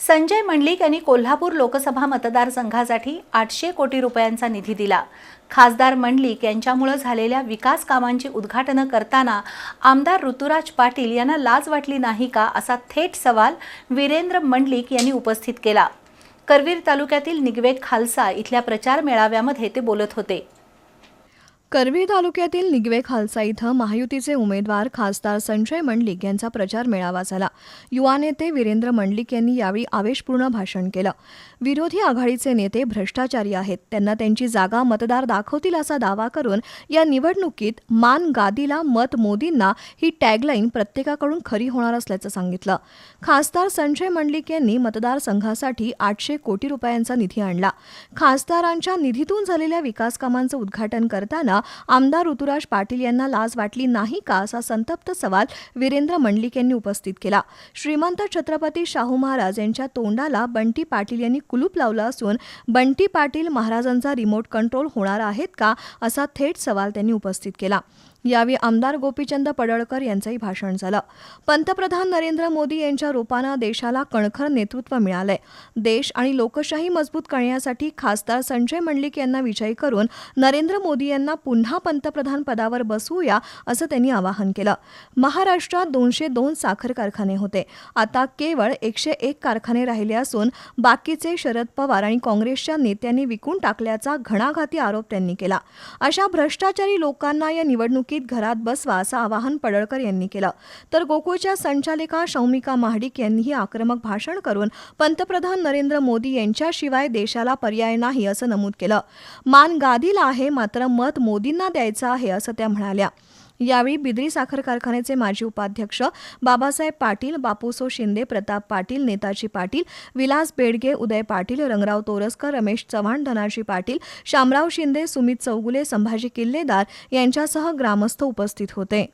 संजय मंडलिक यांनी कोल्हापूर लोकसभा मतदारसंघासाठी आठशे कोटी रुपयांचा निधी दिला. खासदार मंडलिक यांच्यामुळे झालेल्या विकास कामांची उद्घाटनं करताना आमदार ऋतुराज पाटील यांना लाज वाटली नाही का असा थेट सवाल वीरेंद्र मंडलिक यांनी उपस्थित केला. करवीर तालुक्यातील निगवे खालसा इथल्या प्रचार मेळाव्यामध्ये ते बोलत होते. करवीर तालुक्यातील निगवे खालसा इथं महायुतीचे उमेदवार खासदार संजय मंडलिक यांचा प्रचार मेळावा झाला. युवा नेते वीरेंद्र मंडलिक यांनी यावेळी आवेशपूर्ण भाषण केलं. विरोधी आघाडीचे नेते भ्रष्टाचारी आहेत. त्यांना त्यांची जागा मतदार दाखवतील असा दावा करून या निवडणुकीत मान गादीला मत मोदींना ही टॅगलाईन प्रत्येकाकडून खरी होणार असल्याचं सांगितलं. खासदार संजय मंडलिक यांनी मतदारसंघासाठी आठशे कोटी रुपयांचा निधी आणला. खासदारांच्या निधीतून झालेल्या विकास कामांचं उद्घाटन करताना आमदार ऋतुराज पाटील यांना लाज वाटली नाही का असा संतप्त सवाल वीरेंद्र मंडलिक यांनी उपस्थित केला. श्रीमंत छत्रपती शाहू महाराज यांच्या तोंडाला बंटी पाटील यांनी कुलूप लावलं असून बंटी पाटील महाराजांचा रिमोट कंट्रोल होणार आहेत का असा थेट सवाल त्यांनी उपस्थित केला. यावेळी आमदार गोपीचंद पडळकर यांचंही भाषण झालं. पंतप्रधान नरेंद्र मोदी यांच्या रूपानं देशाला कणखर नेतृत्व मिळालंय. देश आणि लोकशाही मजबूत करण्यासाठी खासदार संजय मंडलिक यांना विजयी करून नरेंद्र मोदी यांना पुन्हा पंतप्रधान पदावर बसवूया असं त्यांनी आवाहन केलं. महाराष्ट्रात दोनशे दोन साखर कारखाने होते. आता केवळ एकशे एक कारखाने राहिले असून बाकीचे शरद पवार आणि काँग्रेसच्या नेत्यांनी विकून टाकल्याचा घणाघाती आरोप त्यांनी केला. अशा भ्रष्टाचारी लोकांना या निवडणुकीत घरात बसवा असं आवाहन पडळकर यांनी केलं. तर गोकुळच्या संचालिका शौमिका महाडिक यांनीही आक्रमक भाषण करून पंतप्रधान नरेंद्र मोदी यांच्याशिवाय देशाला पर्याय नाही असं नमूद केलं. मान गादीला आहे मात्र मत मोदींना द्यायचं आहे असं त्या म्हणाल्या. यावेळी बिद्री साखर कारखान्याचे माजी उपाध्यक्ष बाबासाहेब पाटील बापूसो शिंदे प्रताप पाटील नेताजी पाटील विलास बेडगे उदय पाटील रंगराव तोरसकर रमेश चव्हाण धनाजी पाटील शामराव शिंदे सुमित चौगुले संभाजी किल्लेदार यांच्यासह ग्रामस्थ उपस्थित होते.